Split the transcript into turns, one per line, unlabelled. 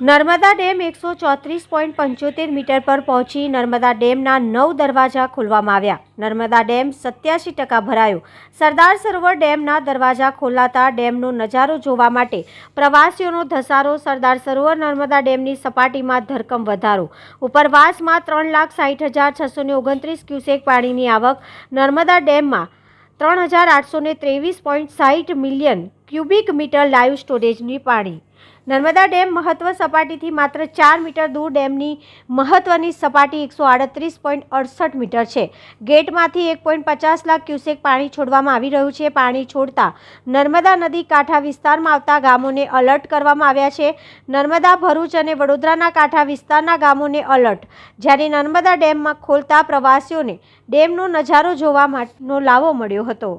Narmada dam એકસો ચોત્રીસ point પંચોતેર મીટર પર પહોંચી નર્મદા ડેમના નવ દરવાજા ખોલવામાં આવ્યા. નર્મદા ડેમ સત્યાસી ટકા ભરાયો. સરદાર સરોવર ડેમના દરવાજા ખોલાતા ડેમનો નજારો જોવા માટે પ્રવાસીઓનો ધસારો સરદાર સરોવર નર્મદા ડેમની સપાટીમાં ધરકમ વધારો. ઉપરવાસમાં ત્રણ લાખ સાઠ હજાર છસો ને ઓગણત્રીસ ક્યુસેક પાણીની આવક. નર્મદા ડેમમાં ત્રણ હજાર આઠસો ત્રેવીસ પોઈન્ટ સાઠ મિલિયન ક્યુબિક મીટર લાઈવ સ્ટોરેજની પાણી નર્મદા ડેમ મહત્વ સપાટીથી માત્ર ચાર મીટર દૂર ડેમની મહત્વની સપાટી એકસો આડત્રીસ પોઈન્ટ અડસઠ મીટર છે. ગેટમાંથી એક પોઈન્ટ પચાસ લાખ ક્યુસેક પાણી છોડવામાં આવી રહ્યું છે. પાણી છોડતા નર્મદા નદી કાંઠા વિસ્તારમાં આવતા ગામોને અલર્ટ કરવામાં આવ્યા છે. નર્મદા ભરૂચ અને વડોદરાના કાંઠા વિસ્તારના ગામોને અલર્ટ. જ્યારે નર્મદા ડેમમાં ખોલતા પ્રવાસીઓને ડેમનો નજારો જોવા માટેનો લાવો મળ્યો હતો.